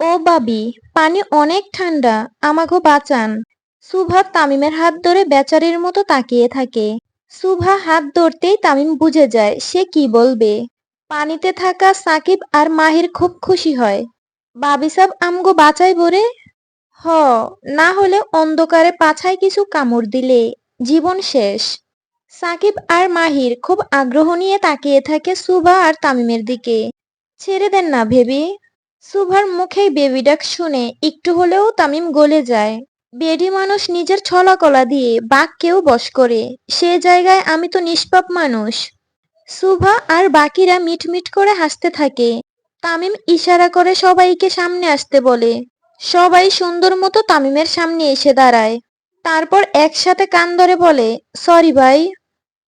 ও বাবি, পানি অনেক ঠান্ডা, আমাগো বাঁচান। সুভা তামিমের হাত ধরে বেচারির মতো তাকিয়ে থাকে। সুভা হাত ধরতেই তামিম বুঝে যায়, সে কি বলবে। পানিতে থাকা সাকিব আর মাহির খুব খুশি হয়। বাবি সাব আমগো বাঁচাই বরে? হ, না হলে অন্ধকারে পাছায় কিছু কামড় দিলে, জীবন শেষ। সাকিব আর মাহির খুব আগ্রহ নিয়ে তাকিয়ে থাকে সুভা আর তামিমের দিকে। ছেড়ে দেন না ভেবি। সুভার মুখে বেবি ডাক শুনে একটু হলেও তামিম গলে যায়। বেডি মানুষ নিজের ছলাকলা দিয়ে বাঘকেও বশ করে। সে জায়গায় আমি তো নিষ্পাপ মানুষ। সুভা আর বাকিরা মিটমিট করে হাসতে থাকে। তামিম ইশারা করে সবাইকে সামনে আসতে বলে। সবাই সুন্দর মতো তামিমের সামনে এসে দাঁড়ায়। তারপর একসাথে কান ধরে বলে, সরি ভাই।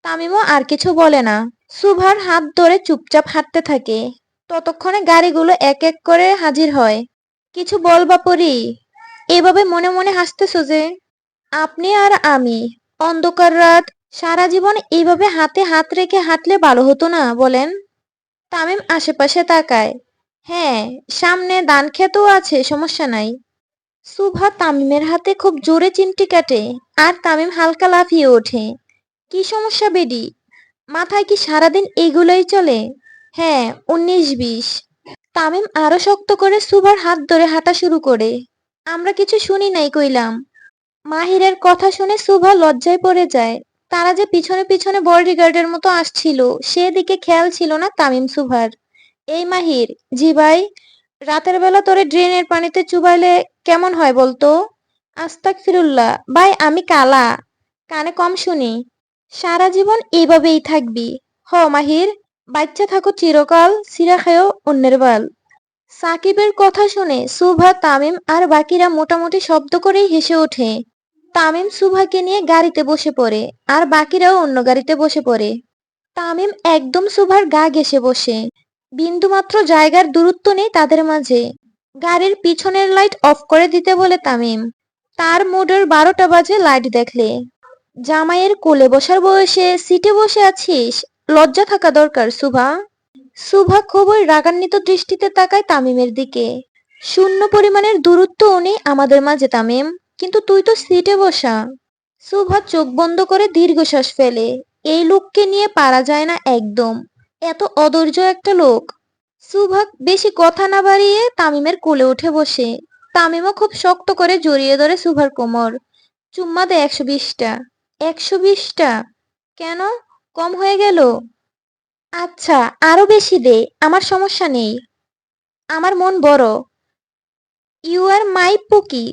তামিমও আর কিছু বলে না। সুভার হাত ধরে চুপচাপ হাঁটতে থাকে। ততক্ষণে গাড়িগুলো এক এক করে হাজির হয়। কিছু বলবা পরি। এভাবে মনে মনে হাসতেছো যে, আপনি আর আমি, অন্ধকার রাত, সারা জীবন এইভাবে হাতে হাত রেখে হাঁটলে ভালো হতো না, বলেন? তামিম আশেপাশে তাকায়। হ্যাঁ সামনে দান খেতেও আছে, সমস্যা নাই। সুভা তামিমের হাতে খুব জোরে চিমটি কাটে, আর তামিম হালকা লাফিয়ে ওঠে। কি সমস্যা বেডি? মাথায় কি সারাদিন এগুলোই চলে? হ্যাঁ উনিশ বিশ। তামিম আরও শক্ত করে সুভার হাত ধরে হাঁটা শুরু করে। আমরা কিছু শুনি নাই কইলাম। মাহিরের কথা শুনে সুভা লজ্জায় পড়ে যায়। তারা যে পিছনে পিছনে বডিগার্ডের মতো আসছিল, সেদিকে খেয়াল ছিল না তামিম সুভার। এই মাহির, জি ভাই, রাতের বেলা তোরে ড্রেনের পানিতে চুবাইলে কেমন হয় বলতো? আস্তাক ফিরুল্লাহ ভাই, আমি কালা। কানে কম শুনি। সারা জীবন এইভাবেই থাকবি। হ, মাহির। বাচ্চা থাকো চিরকাল, সিরা খায়ও অন্যের বাল। সাকিবের কথা শুনে সুভা, তামিম আর বাকিরা মোটামুটি শব্দ করেই হেসে ওঠে। তামিম সুভাকে নিয়ে গাড়িতে বসে পড়ে আর বাকিরাও অন্য গাড়িতে বসে পড়ে। তামিম একদম সুভার গা ঘেসে বসে। বিন্দুমাত্র জায়গার দূরত্ব নেই তাদের মাঝে। গাড়ির পিছনের লাইট অফ করে দিতে বলে তামিম। তার মোডের বারোটা বাজে লাইট দেখলে। জামাইয়ের কোলে বসার বয়সে সিটে বসে আছিস? লজ্জা থাকা দরকার, সুভা। সুভা খুবই রাগান্বিত দৃষ্টিতে তাকায় তামিমের দিকে। শূন্য পরিমাণের দূরত্বও নেই আমাদের মাঝে, তামিম। কিন্তু তুই তো সিটে বসা। সুভা চোখ বন্ধ করে দীর্ঘশ্বাস ফেলে। এই লোককে নিয়ে পারা যায় না একদম। এত অধৈর্য একটা লোক। সুভা বেশি কথা না বাড়িয়ে তামিমের কোলে উঠে বসে। তামিমও খুব শক্ত করে জড়িয়ে ধরে সুভার কোমর। চুম্মা দে একশো বিশটা। একশো বিশটা? কেন? কম হয়ে গেল? আচ্ছা আরও বেশি দে, আমার সমস্যা নেই। আমার মন বড়। ইউ আর মাই পুকি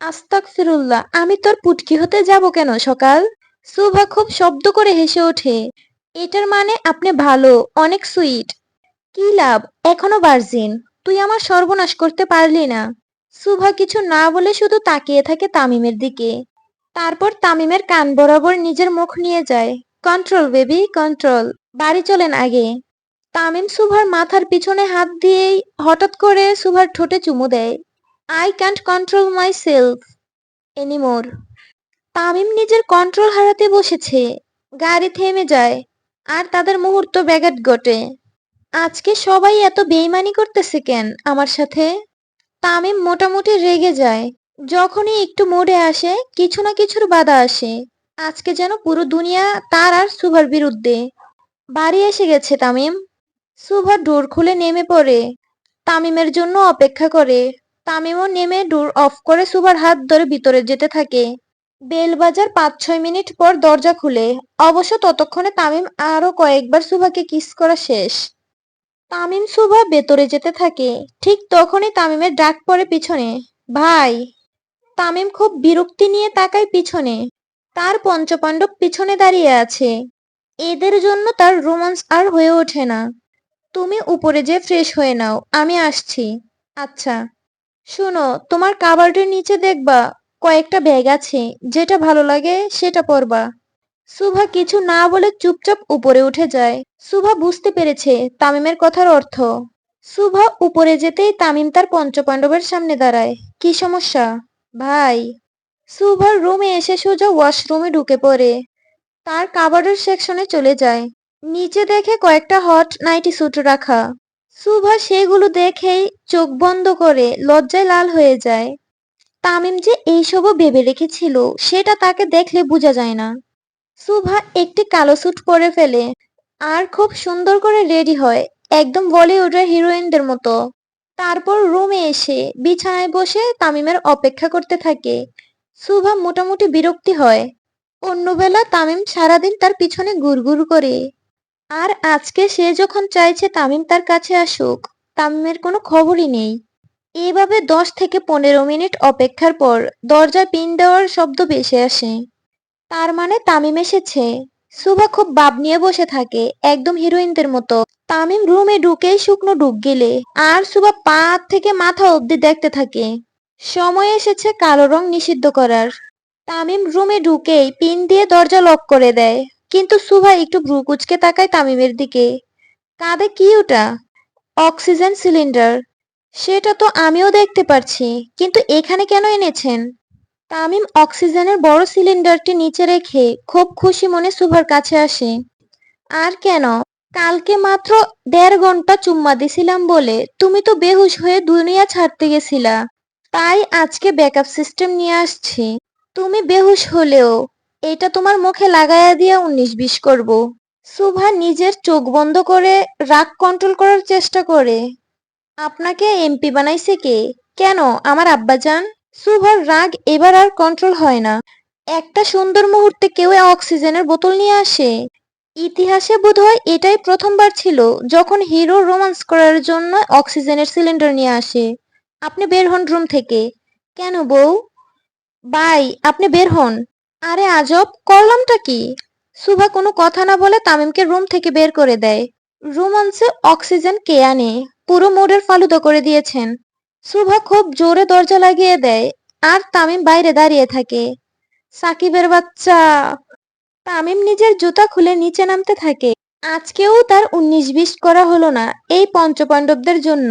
আস্তাক ফিরুল্লাহ আমি তোর পুটকি হতে যাব কেন সকাল? সুভা খুব শব্দ করে হেসে ওঠে। এটার মানে আপনি ভালো, অনেক সুইট। কি লাভ, এখনও ভার্জিন, তুই আমার সর্বনাশ করতে পারলি না। সুভা কিছু না বলে শুধু তাকিয়ে থাকে তামিমের দিকে। তারপর তামিমের কান বরাবর নিজের মুখ নিয়ে যায়। Control, baby, control. বাড়ি চলেন আগে। তামিম সুভার মাথার পিছনে হাত দিয়েই হঠাৎ করে সুভার ঠোঁটে চুমু দেয়। I can't control myself anymore Tamim নিজের কন্ট্রোল হারাতে বসেছে। গাড়ি থেমে যায়, আর তাদের মুহূর্ত ব্যাঘাত ঘটে। আজকে সবাই এত বেইমানি করতেছে কেন আমার সাথে? তামিম মোটামুটি রেগে যায়। যখনই একটু মোড়ে আসে, কিছু না কিছুর বাধা আসে। আজকে যেন পুরো দুনিয়া তার আর সুভার বিরুদ্ধে। বাড়ি এসে গেছে তামিম। সুভা ডোর খুলে নেমে পড়ে। তামিমের জন্য অপেক্ষা করে। তামিমও নেমে ডোর অফ করে সুভার হাত ধরে ভিতরে যেতে থাকে। বেল বাজার পাঁচ ছয় মিনিট পর দরজা খুলে। অবশ্য ততক্ষণে তামিম আরও কয়েকবার সুভাকে কিস করা শেষ। তামিম, সুভা ভেতরে যেতে থাকে। ঠিক তখনই তামিমের ডাক পড়ে পিছনে। ভাই! তামিম খুব বিরক্তি নিয়ে তাকায় পিছনে। তার পঞ্চপাণ্ডব পিছনে দাঁড়িয়ে আছে। এদের জন্য তার রোমান্স আর হয়ে ওঠে না। তুমি উপরে যে ফ্রেশ হয়ে নাও, আমি আসছি। আচ্ছা শোনো, তোমার কাবার্ডের নিচে দেখবা, কয়েকটা ব্যাগ আছে, যেটা ভালো লাগে সেটা পরবা। সুভা কিছু না বলে চুপচাপ উপরে উঠে যায়। সুভা বুঝতে পেরেছে তামিমের কথার অর্থ। সুভা উপরে যেতেই তামিম তার পঞ্চপাণ্ডবের সামনে দাঁড়ায়। কি সমস্যা? ভাই সুভার রুমে এসে সোজা ওয়াশরুমে ঢুকে পড়ে। তার কাবার্ডের সেকশনে চলে যায়। নিচে দেখে কয়েকটা হট নাইটি স্যুট রাখা। সুভা সেগুলো দেখেই চোখ বন্ধ করে লজ্জায় লাল হয়ে যায়। তামিম যে এইসবও ভেবে রেখেছিল, সেটা তাকে দেখলে বোঝা যায় না। সুভা একটি কালো স্যুট পরে ফেলে, আর খুব সুন্দর করে রেডি হয়, একদম বলিউডের হিরোইনদের মতো। তারপর রুমে এসে বিছানায় বসে তামিমের অপেক্ষা করতে থাকে। সুভা মোটামুটি বিরক্তি হয়। অন্যবেলা তামিম সারাদিন তার পিছনে গুড়গুড় করে। আর আজকে সে যখন চাইছে তামিম তার কাছে আসুক, তামিমের কোনো খবরই নেই। এভাবে দশ থেকে পনেরো মিনিট অপেক্ষার পর দরজায় পিন দেওয়ার শব্দ ভেসে আসে। তার মানে তামিম এসেছে। সুভা খুব ভাব নিয়ে বসে থাকে, একদম হিরোইনদের মতো। তামিম রুমে ঢুকেই শুকনো ডুব গেলে, আর সুভা পা থেকে মাথা অবধি দেখতে থাকে। সময় এসেছে কালো রং নিষিদ্ধ করার। তামিম রুমে ঢুকেই পিন দিয়ে দরজা লক করে দেয়। কিন্তু সুভা একটু ভ্রু কুচকে তাকায় তামিমের দিকে। কাঁধে কি ওটা? Oxygen cylinder. সেটা তো আমিও দেখতে পারছি, কিন্তু এখানে কেন এনেছেন? তামিম অক্সিজেনের বড় সিলিন্ডারটি নিচে রেখে খুব খুশি মনে সুভার কাছে আসে। আর কেন? কালকে মাত্র দেড় ঘণ্টা চুম্মা দিছিলাম বলে তুমি তো বেহুশ হয়ে দুনিয়া ছাড়তে গেছিলা। তাই আজকে ব্যাকআপ সিস্টেম নিয়ে আসছি। তুমি বেহুশ হলেও এটা তোমার মুখে লাগাইয়া দিয়ে উনিশ বিশ করব। সুভা নিজের চোখ বন্ধ করে রাগ কন্ট্রোল করার চেষ্টা করে। আপনাকে এমপি বানাইছে কে? কেন? আমার আব্বা আব্বাজান? সুভার রাগ এবার আর কন্ট্রোল হয় না। একটা সুন্দর মুহূর্তে কেউ অক্সিজেনের বোতল নিয়ে আসে। ইতিহাসে বোধহয় এটাই প্রথমবার ছিল যখন হিরো রোমান্স করার জন্য অক্সিজেনের সিলিন্ডার নিয়ে আসে। আপনি বের হন রুম থেকে। কেন বউ? বাই আপনি বের হন। আরে আজব, করলামটা কি? সুভা কোনো কথা না বলে তামিমকে রুম থেকে বের করে দেয়। রোমান্সে অক্সিজেন কে আনে? পুরো মোড়ের ফালুদা করে দিয়েছেন। সুভা খুব জোরে দরজা লাগিয়ে দেয় আর তামিম বাইরে দাঁড়িয়ে থাকে। সাকিবের বাচ্চা। তামিম নিজের জুতা খুলে নিচে নামতে থাকে। আজকেও তার উনিশ বিশ করা হলো না এই পঞ্চপাণ্ডবদের জন্য।